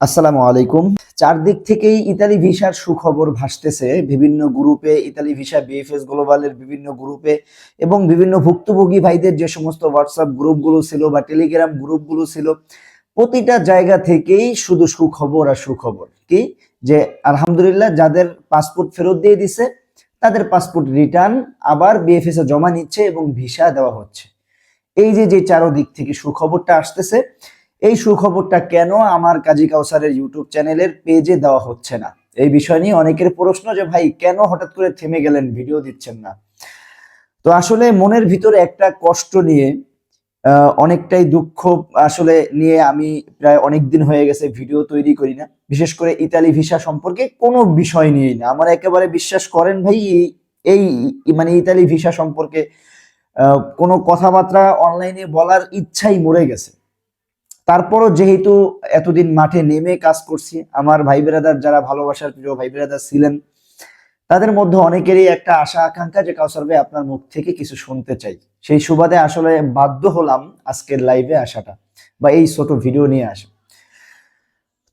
আসসালামু আলাইকুম। চারদিক থেকেই ইতালি ভিসার সুখবর ভাসতেছে। বিভিন্ন গ্রুপে, ইতালি ভিসা বিএফএস গ্লোবালের বিভিন্ন গ্রুপে এবং বিভিন্ন ভুক্তভোগী ভাইদের যে সমস্ত হোয়াটসঅ্যাপ গ্রুপগুলো ছিল বা টেলিগ্রাম গ্রুপগুলো ছিল, প্রতিটা জায়গা থেকেই শুধু সুখবর আর সুখবর। কি? যে আলহামদুলিল্লাহ যাদের পাসপোর্ট ফেরত দিয়ে দিছে, তাদের পাসপোর্ট রিটার্ন আবার বিএফএস এ জমা নিচ্ছে এবং ভিসা দেওয়া হচ্ছে। এই যে যে চারোদিক থেকে সুখবরটা আসতেছে এই সুখবরটা কেন আমার কাজী কাউসারের ইউটিউব চ্যানেলের পেজে দেওয়া হচ্ছে না? এই বিষয় নিয়ে অনেকের প্রশ্ন যে, ভাই, কেন হঠাৎ করে থেমে গেলেন? ভিডিও দিচ্ছেন না? তো আসলে মনের ভিতরে একটা কষ্ট নিয়ে অনেকটাই দুঃখ আসলে নিয়ে আমি প্রায় অনেক দিন হয়ে গেছে ভিডিও তৈরি করি না। বিশেষ করে ইতালি ভিসা সম্পর্কে কোনো বিষয় নিয়েই না। আমার একেবারে বিশ্বাস করেন ভাই, এই- মানে ইতালি ভিসা সম্পর্কে কোনো কথাবার্তা অনলাইনে বলার ইচ্ছাই মরে গেছে। তারপরও যেহেতু এতদিন মাঠে নেমে কাজ করছি, আমার ভাই বেরাদার যারা ভালোবাসার প্রিয় ভাই বেরাদার ছিলেন, তাদের মধ্যে অনেকেরই একটা আশা, আকাঙ্ক্ষা যে কাউসার ভাই আপনার মুখ থেকে কিছু শুনতে চাই। সেই সুবাদে আসলে বাধ্য হলাম আজকের লাইভে আসাটা বা এই ছোট ভিডিও নিয়ে আসা।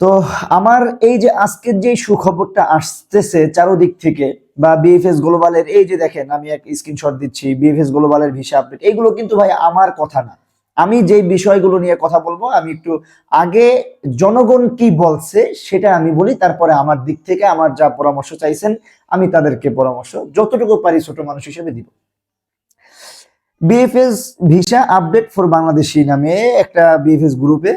তো আমার এই যে আজকের যে সুখবরটা আসতেছে চারোদিক থেকে বা বিএফএস গ্লোবালের এই যে দেখেন আমি এক স্ক্রিনশট দিচ্ছি বিএফএস গ্লোবালের ভিসা আপডেট এগুলো কিন্তু ভাই আমার কথা না। আমি যে বিষয়গুলো নিয়ে কথা বলব, আমি একটু আগে জনগণ কি বলছে সেটা আমি বলি, তারপরে আমার দিক থেকে আমার যা পরামর্শ চাইছেন, আমি তাদেরকে পরামর্শ যতটুকু পারি ছোট মানুষ হিসেবে দিব। BFS visa update for Bangladeshi নামে একটা বিএফএস গ্রুপে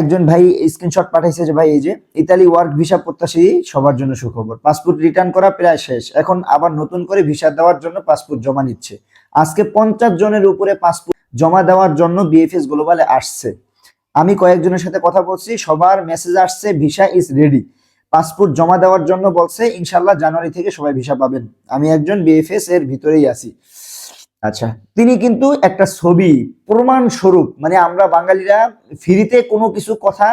একজন ভাই স্ক্রিনশট পাঠাইছে যে, ভাই, এই যে ইতালি ওয়ার্ক ভিসা প্রত্যাশী, সবার জন্য সুখবর। পাসপোর্ট রিটার্ন করা প্রায় শেষ। এখন আবার নতুন করে ভিসা দেওয়ার জন্য পাসপোর্ট জমা নিচ্ছে। আজকে পঞ্চাশ জনের উপরে পাসপোর্ট জমা দেওয়ার জন্য বিএফএস গ্লোবালে আসছে। আমি কয়েকজনের সাথে কথা বলছি, সবার মেসেজ আসছে, ভিসা ইজ রেডি পাসপোর্ট জমা দেওয়ার জন্য বলছে ইনশাল্লাহ জানুয়ারি থেকে সবাই ভিসা পাবেন। আমি একজন বিএফএস এর ভিতরেই আছি। আচ্ছা তিনি কিন্তু একটা ছবি প্রমাণ স্বরূপ মানে আমরা বাঙালিরা ফ্রিতে কোনো কিছু কথা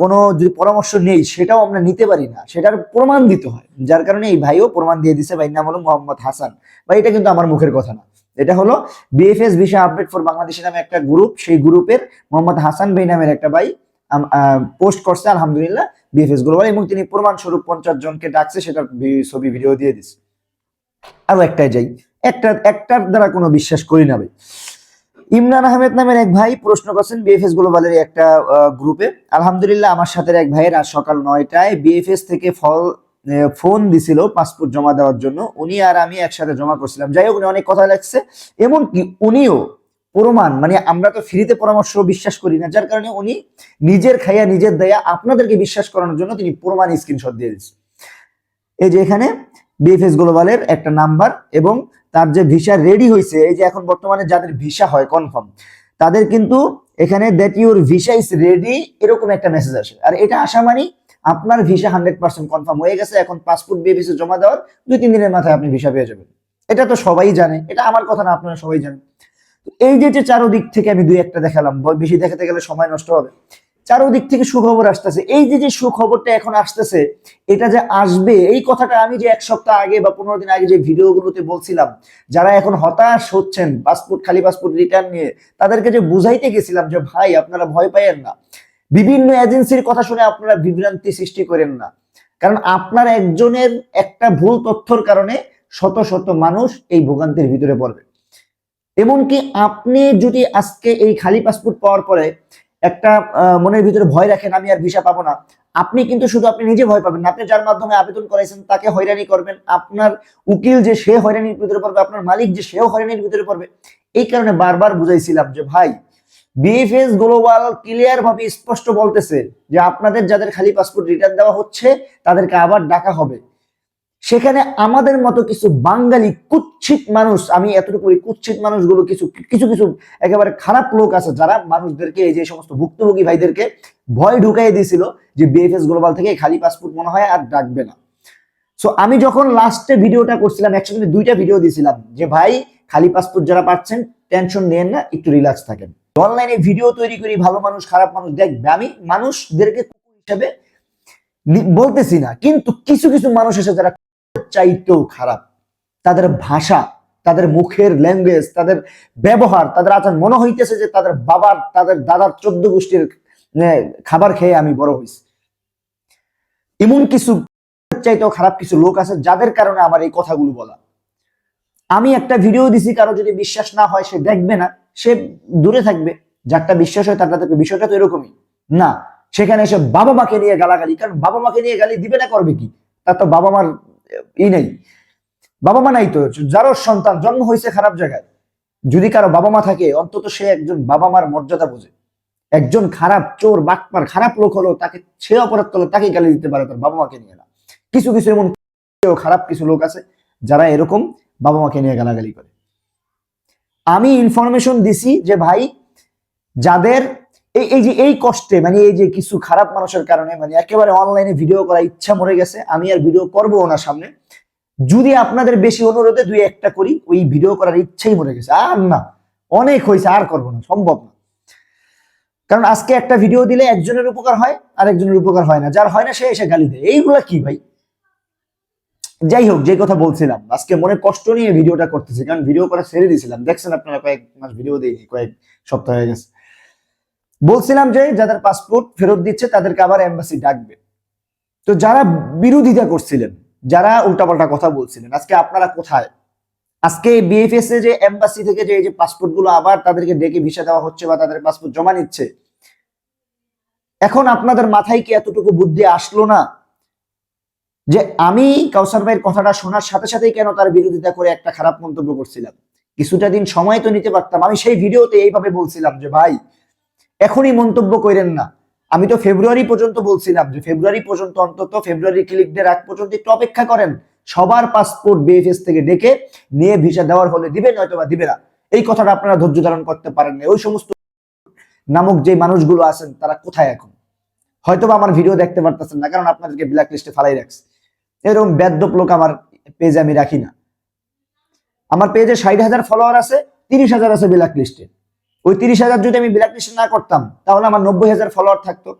কোনো যদি পরামর্শ নেই, সেটাও আমরা নিতে পারি না। সেটার প্রমাণ দিতে হয়। যার কারণে এই ভাইও প্রমাণ দিয়ে দিছে ভাই নাম হলো মোহাম্মদ হাসান। ভাই, এটা কিন্তু আমার মুখের কথা না। এটা হলো BFS visa update for Bangladesh নামে একটা গ্রুপ সেই গ্রুপের মোহাম্মদ হাসান ভাই নামের একটা ভাই পোস্ট করছে, আলহামদুলিল্লাহ বিএফএস গ্লোবাল এবং তিনি প্রমাণ স্বরূপ পঞ্চাশ জনকে ডাকছে, সেটার ছবি ভিডিও দিয়ে দিচ্ছে আরও একটাই যাই, একটা, একটার দ্বারা কোনো বিশ্বাস করি না ভাই। ইমরান আহমেদ নামের এক ভাই প্রশ্ন করছেন বিএফএস গ্লোবালের একটা গ্রুপে আলহামদুলিল্লাহ, আমার সাথে এক ভাইয়ের আজ সকাল নয়টায় বিএফএস থেকে ফল ফোন দিছিল পাসপোর্ট জমা দেওয়ার জন্য। উনি আর আমি একসাথে জমা করছিলাম। যাই হোক, উনি অনেক কথা লাগছে। এমনকি উনিও প্রমাণ মানে আমরা তো ফ্রিতে পরামর্শ বিশ্বাস করি না, যার কারণে উনি নিজের খাইয়া, নিজের দেয়া আপনাদেরকে বিশ্বাস করানোর জন্য তিনি প্রমাণ স্ক্রিনশট দিয়ে দিচ্ছে এই যে এখানে বিএফএস গ্লোবালের একটা নাম্বার এবং তার যে ভিসা রেডি হয়েছে, এই যে এখন বর্তমানে যাদের ভিসা হয় কনফার্ম তাদের কিন্তু এখানে that your visa is ready এরকম একটা মেসেজ আসে। আর এটা আসা মানে আপনার ভিসা হান্ড্রেড পার্সেন্ট কনফার্ম হয়ে গেছে, এখন পাসপোর্ট বিএফএস জমা দেওয়ার দুই, তিন দিনের মাথায় আপনি ভিসা পেয়ে যাবেন। এটা তো সবাই জানে, এটা আমার কথা না, আপনারা সবাই জানেন। এই যে যে চারোদিক থেকে আমি দুই একটা দেখালাম বেশি দেখাতে গেলে সময় নষ্ট হবে। চারোদিক থেকে সুখবর আসতেছে। এই যে যে সুখবরটা এখন আসতেছে, এটা যে আসবে, এই কথাটা আমি যে এক সপ্তাহ আগে বা পনেরো দিন আগে যে ভিডিওগুলোতে বলছিলাম, যারা এখন হতাশ হচ্ছেন পাসপোর্ট খালি পাসপোর্ট রিটার্ন নিয়ে, তাদেরকে যে বুঝাইতে গেছিলাম যে, ভাই, আপনারা ভয় পাইয়েন না। বিভিন্ন এজেন্সির কথা শুনে আপনারা বিভ্রান্তি সৃষ্টি করেন না। কারণ আপনার একজনের একটা ভুল তথ্যর কারণে শত শত মানুষ এই ভোগান্তির ভিতরে পড়বে। এমনকি আপনি যদি আজকে এই খালি পাসপোর্ট পাওয়ার পরে একটা মনের ভিতরে ভয় রাখেন, আমি আর ভিসা পাবো না, আপনি কিন্তু শুধু আপনি নিজে ভয় পাবেন আপনি যার মাধ্যমে আবেদন করাইছেন তাকে হয়রানি করবেন, আপনার উকিল যে সে হয়রানির ভিতরে পড়বে, আপনার মালিক যে সেও হয়রানির ভিতরে পড়বে, এই কারণে বারবার বুঝাইছিলাম যে ভাই বিএফএস গ্লোবাল ক্লিয়ার ভাবে স্পষ্ট বলতেছে যে আপনাদের যাদের খালি পাসপোর্ট রিটার্ন দেওয়া হচ্ছে, তাদেরকে আবার ডাকা হবে। সেখানে আমাদের মতো কিছু বাঙালি কুচ্ছিত মানুষ, আমি এতটুকু বলি কুচ্ছিত মানুষগুলো কিছু কিছু কিছু একেবারে খারাপ লোক আছে যারা মানুষদেরকে, এই যে সমস্ত ভুক্তভোগী ভাইদেরকে ভয় ঢুকাই দিয়েছিল যে বিএফএস গ্লোবাল থেকে খালি পাসপোর্ট মনে হয় আর ডাকবে না। সো আমি যখন লাস্টে ভিডিওটা করছিলাম একসঙ্গে দুইটা ভিডিও দিয়েছিলাম যে ভাই, খালি পাসপোর্ট যারা পাচ্ছেন টেনশন নেন না, একটু রিল্যাক্স থাকেন। অনলাইনে ভিডিও তৈরি করি, ভালো মানুষ, খারাপ মানুষ দেখবে আমি মানুষদেরকে হিসেবে বলতেছি না, কিন্তু কিছু কিছু মানুষ এসে যারা চাইতেও খারাপ। তাদের ভাষা, তাদের মুখের ল্যাঙ্গুয়েজ তাদের ব্যবহার, তাদের আচার মনে হইতেছে যে তাদের বাবার, তাদের দাদার চোদ্দ গোষ্ঠীর খাবার খেয়ে আমি বড় হয়েছি এমন কিছু চাইতেও খারাপ কিছু লোক আছে যাদের কারণে আমার এই কথাগুলো বলা। আমি একটা ভিডিও দিছি, কারও যদি বিশ্বাস না হয় সে দেখবে না। সে দূরে থাকবে, যারটা বিশ্বাস হয় তারটা দেখবে বিষয়টা তো এরকমই। না, সেখানে এসে বাবা মাকে নিয়ে গালাগালি, কারণ বাবা মাকে নিয়ে গালি দিবে না করবে কি? তার তো বাবা মার ই নেই। বাবা মা নাই তো যার সন্তান, জন্ম হয়েছে খারাপ জায়গায়। যদি কারও বাবা মা থাকে, অন্তত সে একজন বাবা মার মর্যাদা বোঝে। একজন খারাপ চোর, বাটপার, খারাপ লোক হলো তাকে, সে অপরাধ করল তাকে গালি দিতে পারে তার বাবা মাকে নিয়ে না। কিছু কিছু এমন, খারাপ কিছু লোক আছে, যারা এরকম বাবা মাকে নিয়ে গালাগালি করে। আমি ইনফরমেশন দিছি যে ভাই, যাদের এই এই যে, এই কষ্টে মানে এই যে কিছু খারাপ মানুষের কারণে মানে একেবারে অনলাইনে ভিডিও করার ইচ্ছা মরে গেছে, আমি আর ভিডিও করব ওনার সামনে। যদি আপনাদের বেশি অনুরোধে দুই একটা করি, ওই ভিডিও করার ইচ্ছাই মরে গেছে। আর না, অনেক হয়েছে, আর করব না, সম্ভব না। কারণ আজকে একটা ভিডিও দিলে একজনের উপকার হয় আর একজনের উপকার হয় না। যার হয় না, সে এসে গালি দেয়। এইগুলা কি ভাই? যাই হোক, যে কথা বলছিলাম, আজকে মনে কষ্ট নিয়ে ভিডিওটা করতেছি, কারণ ভিডিও করা ছেড়ে দিয়েছিলাম। দেখছেন আপনারা, কয়েক মাস ভিডিও দিইনি, কয়েক সপ্তাহ হয়ে গেছে। বলছিলাম যে, যাদের পাসপোর্ট ফেরত দিচ্ছে, তাদেরকে আবার এম্বাসি ডাকবে। তো যারা বিরোধিতা করছিলেন, যারা উল্টাপাল্টা কথা বলছিলেন, আজকে আপনারা কোথায়? আজকে বিএফএস এ যে এম্বাসি থেকে যে, এই যে পাসপোর্টগুলো আবার তাদেরকে ডেকে ভিসা দেওয়া হচ্ছে বা তাদের পাসপোর্ট জমা নিচ্ছে, এখন আপনাদের মাথায় কি এতটুকু বুদ্ধি আসলো না? যে আমি কাউসার ভাইয়ের কথাটা শোনার সাথে সাথেই কেন তার বিরোধিতা করে একটা খারাপ মন্তব্য করছিলাম? কিছুটা দিন সময় তো নিতে পারতাম। আমি সেই ভিডিওতে এইভাবে বলছিলাম যে, ভাই, এখনই মন্তব্য করেন না। আমি তো ফেব্রুয়ারি পর্যন্ত বলছিলাম যে, ফেব্রুয়ারি পর্যন্ত অন্তত ফেব্রুয়ারি ক্লিক ডের আগ পর্যন্ত একটু অপেক্ষা করেন। সবার পাসপোর্ট বিএফএস থেকে ডেকে নিয়ে ভিসা দেওয়ার হলে দিবে, নয়তো বা দিবে না। এই কথাটা আপনারা ধৈর্য ধারণ করতে পারেন না ওই সমস্ত নামক যে মানুষগুলো আছেন, তারা কোথায় এখন? হয়তো আমার ভিডিও দেখতে পারতেছেন না, কারণ আপনাদেরকে ব্ল্যাক লিস্টে ফালাই রাখছে। এরকম বেদ্যপ লোক আমার পেজে আমি রাখি না। আমার পেজে ষাট হাজার ফলোয়ার আছে, তিরিশ হাজার আছে ব্ল্যাক লিস্টে ওই তিরিশ হাজার যদি আমি ব্ল্যাক লিস্টে না করতাম, তাহলে আমার নব্বই হাজার ফলোয়ার থাকতো।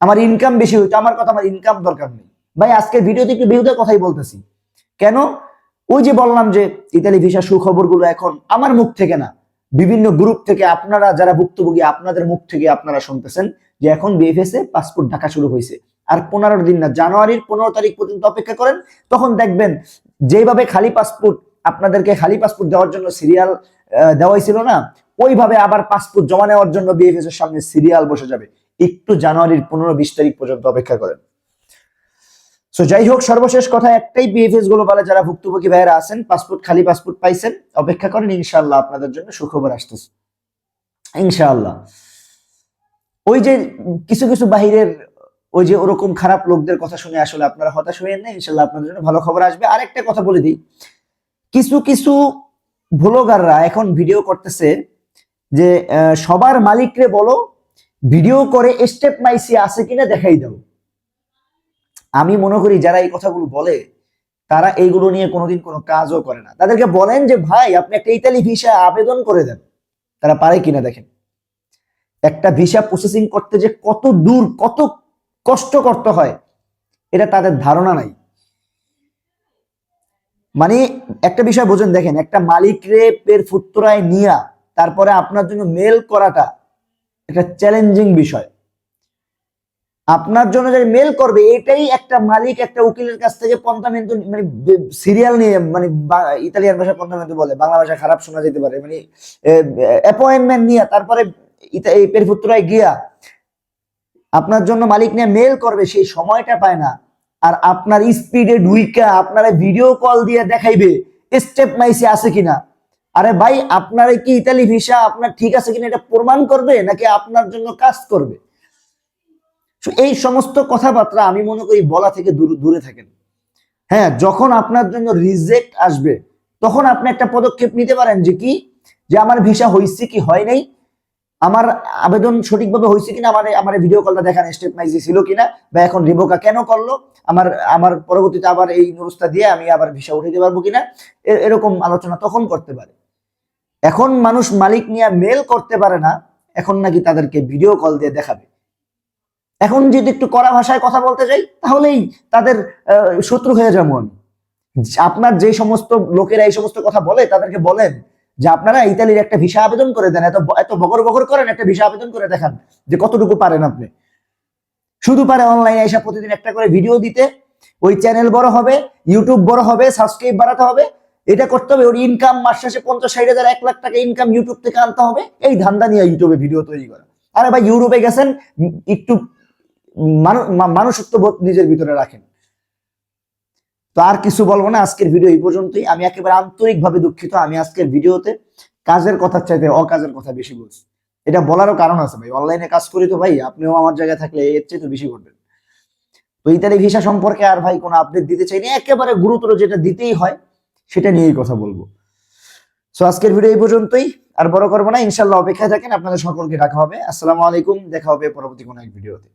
আমার ইনকাম বেশি হইতো, আমার কথা আমার ইনকাম দরকার নেই। ভাই, আজকে ভিডিওতে একটু বিরুদ্ধে কথাই বলতেছি। কেন? ওই যে বললাম যে ইতালি ভিসা সুখবরগুলো এখন আমার মুখ থেকে না, বিভিন্ন গ্রুপ থেকে আপনারা যারা ভুক্তভোগী, আপনাদের মুখ থেকে আপনারা শুনতেছেন যে এখন বিএফএস এ পাসপোর্ট ঢাকা শুরু হয়েছে। আর পনেরো দিন না, জানুয়ারির পনেরো তারিখ পর্যন্ত অপেক্ষা করেন, তখন দেখবেন যেভাবে খালি পাসপোর্ট আপনাদেরকে খালি পাসপোর্ট দেওয়ার জন্য সিরিয়াল দেওয়াই ছিল না, ওইভাবে আবার পাসপোর্ট জমা নেওয়ার জন্য বিএফএস এর সামনে সিরিয়াল বসে যাবে। একটু জানুয়ারির পনেরো বিশ তারিখ পর্যন্ত অপেক্ষা করেন। সো যাই হোক, সর্বশেষ কথা একটাই বিএফএস গ্লোবালে যারা ভুক্তভোগী ভাইয়েরা আছেন, পাসপোর্ট, খালি পাসপোর্ট পাইছেন, অপেক্ষা করেন, ইনশাআল্লাহ আপনাদের জন্য সুখবর আসতেছে। ইনশাআল্লাহ। ওই যে কিছু কিছু বাহিরের ওই যে ওরকম খারাপ লোকদের কথা শুনে আসলে আপনারা হতাশ হয়ে না ইনশাল্লাহ আপনাদের জন্য ভালো খবর আসবে। আরেকটা কথা বলে দিই, কিছু কিছু ভ্লগাররা এখন ভিডিও করতেছে যে সবার মালিকরে বলো ভিডিও করে স্টেপ মাইসি আছে কিনা দেখাই দাও। আমি মনে করি যারা এই কথাগুলো বলে, তারা এইগুলো নিয়ে কোনোদিন কোনো কাজও করে না। তাদেরকে বলেন যে, ভাই, আপনি একটা ইতালি ভিসা আবেদন করে দেন। তারা পারে কিনা দেখেন। একটা ভিসা প্রসেসিং করতে যে কত দূর, কত কষ্ট করতে হয়, এটা তাদের ধারণা নাই। মানে একটা বিষয় বোঝেন, দেখেন, একটা মালিক রে পের ফুত্তরায় নিয়া, তারপরে আপনার জন্য মেল করাটা একটা চ্যালেঞ্জিং বিষয়। আপনার জন্য যে মেল করবে, এটাই একটা মালিক, একটা উকিলের কাছ থেকে পন্থামেন্টু মানে সিরিয়াল নিয়ে মানে ইতালিয়ান ভাষা পন্থামেন্টু বলে, বাংলা ভাষা খারাপ শোনা যেতে পারে। মানে অ্যাপয়েন্টমেন্ট নিয়ে, তারপরে পেরফুত্তরায় গিয়া আপনার জন্য মালিক নিয়ে মেল করবে, সেই সময়টা পায় না। আর আপনার স্পিডে ডুইকা আপনারা ভিডিও কল দিয়ে দেখাইবে স্টেপ মাইসে আছে কিনা। আরে ভাই, আপনার কি ইতালি ভিসা আপনার ঠিক আছে কিনা এটা প্রমাণ করবে, নাকি আপনার জন্য কাজ করবে? এই সমস্ত কথাবার্তা আমি মনে করি বলা থেকে দূর- থাকেন। হ্যাঁ যখন আপনার জন্য রিজেক্ট আসবে, তখন আপনি একটা পদক্ষেপ নিতে পারেন যে কি? যে আমার ভিসা হয়েছে কি, হয় নাই? আমার আবেদন সঠিকভাবে হয়েছে কিনা, আমার আমার ভিডিও কলটা দেখান স্টেপ মাইজি ছিল কিনা, বা এখন রিবোকা কেন করল, আমার আমার পরবর্তীতে আবার এই নুরুস্তা দিয়ে আমি আবার ভিসা উঠাইতে পারব কিনা এরকম আলোচনা তখন করতে পারে। এখন মানুষ মালিক নিয়ে মেল করতে পারে না, এখন নাকি তাদেরকে ভিডিও কল দিয়ে দেখাবে। এখন যদি একটু কড়া ভাষায় কথা বলতে চাই তাহলেই তাদের শত্রু হয়ে যাব আমি। আপনার যে সমস্ত লোকেরা এই সমস্ত কথা বলে, তাদেরকে বলেন যে আপনারা ইতালির একটা ভিসা আবেদন করে দেন, এত এত বগর বগর করেন, একটা ভিসা আবেদন করে দেখান যে কতটুকু পারেন আপনি। শুধু পারে অনলাইনে এসে প্রতিদিন একটা করে ভিডিও দিতে, ওই চ্যানেল বড় হবে ইউটিউব বড় হবে সাবস্ক্রাইব বাড়াতে হবে, এটা করতে হবে, ওর ইনকাম মাস শেষে পঞ্চাশ, ষাট হাজার, এক লাখ টাকা ইনকাম ইউটিউব থেকে আনতে হবে, এই ধান্দা নিয়ে ইউটিউবে ভিডিও তৈরি করা। আরে ভাই ইউরোপে গেছেন একটু মানুষত্ব বোধ নিজের ভিতরে রাখেন। তো আর কিছু বলব না, আজকের ভিডিও এই পর্যন্তই। আমি একেবারে আন্তরিকভাবে দুঃখিত, আমি আজকের ভিডিওতে কাজের কথা চাইতে অকাজের কথা বেশি বলছি। এটা বলারও কারণ আছে ভাই অনলাইনে কাজ করি তো ভাই, আপনিও আমার জায়গায় থাকলে এর চেয়ে তো বেশি করবেন তো ইতালি ভিসা সম্পর্কে আর ভাই কোনো আপডেট দিতে চাইনি, একেবারে গুরুতর যেটা দিতেই হয়, সেটা নিয়েই কথা বলব। সো আজকের ভিডিও এই পর্যন্তই, আর বড় করব না ইনশাল্লাহ অপেক্ষায় থাকেন, আপনাদের সকলকে ডাকা হবে। আসসালামু আলাইকুম, দেখা হবে পরবর্তী কোনো এক ভিডিওতে